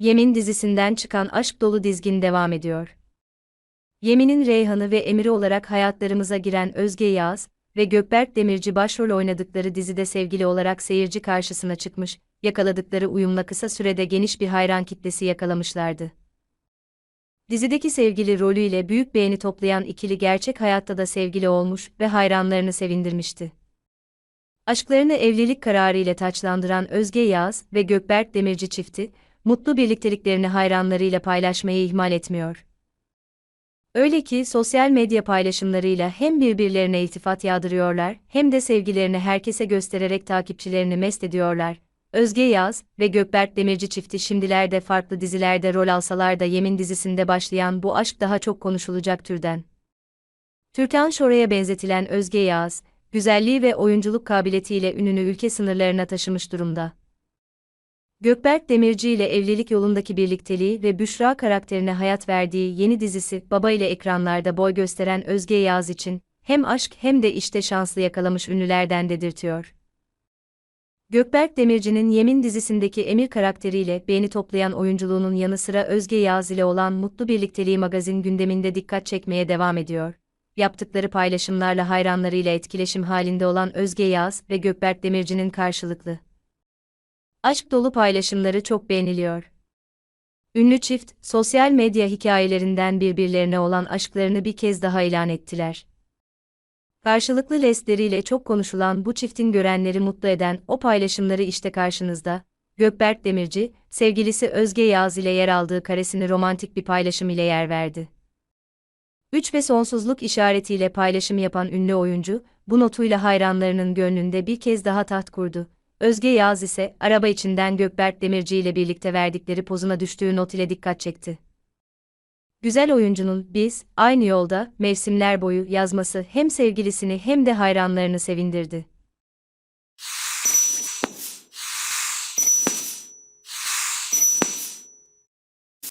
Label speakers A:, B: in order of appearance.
A: Yemin dizisinden çıkan aşk dolu dizgin devam ediyor. Yemin'in Reyhan'ı ve Emir'i olarak hayatlarımıza giren Özge Yağız ve Gökberk Demirci başrol oynadıkları dizide sevgili olarak seyirci karşısına çıkmış, yakaladıkları uyumla kısa sürede geniş bir hayran kitlesi yakalamışlardı. Dizideki sevgili rolüyle büyük beğeni toplayan ikili gerçek hayatta da sevgili olmuş ve hayranlarını sevindirmişti. Aşklarını evlilik kararı ile taçlandıran Özge Yağız ve Gökberk Demirci çifti, mutlu birlikteliklerini hayranlarıyla paylaşmayı ihmal etmiyor. Öyle ki sosyal medya paylaşımlarıyla hem birbirlerine iltifat yağdırıyorlar hem de sevgilerini herkese göstererek takipçilerini mest ediyorlar. Özge Yaz ve Gökberk Demirci çifti şimdilerde farklı dizilerde rol alsalar da Yemin dizisinde başlayan bu aşk daha çok konuşulacak türden. Türkan Şoray'a benzetilen Özge Yaz, güzelliği ve oyunculuk kabiliyetiyle ününü ülke sınırlarına taşımış durumda. Gökberk Demirci ile evlilik yolundaki birlikteliği ve Büşra karakterine hayat verdiği yeni dizisi Baba ile ekranlarda boy gösteren Özge Yağız için hem aşk hem de işte şanslı yakalamış ünlülerden dedirtiyor. Gökberk Demirci'nin Yemin dizisindeki Emir karakteriyle beğeni toplayan oyunculuğunun yanı sıra Özge Yağız ile olan mutlu birlikteliği magazin gündeminde dikkat çekmeye devam ediyor. Yaptıkları paylaşımlarla hayranlarıyla etkileşim halinde olan Özge Yağız ve Gökberk Demirci'nin karşılıklı aşk dolu paylaşımları çok beğeniliyor. Ünlü çift, sosyal medya hikayelerinden birbirlerine olan aşklarını bir kez daha ilan ettiler. Karşılıklı lestleriyle çok konuşulan bu çiftin görenleri mutlu eden o paylaşımları işte karşınızda. Gökberk Demirci, sevgilisi Özge Yağız ile yer aldığı karesini romantik bir paylaşım ile yer verdi. Üç ve sonsuzluk işaretiyle paylaşım yapan ünlü oyuncu, bu notuyla hayranlarının gönlünde bir kez daha taht kurdu. Özge Yağız ise araba içinden Gökberk Demirci ile birlikte verdikleri pozuna düştüğü not ile dikkat çekti. Güzel oyuncunun biz aynı yolda mevsimler boyu yazması hem sevgilisini hem de hayranlarını sevindirdi.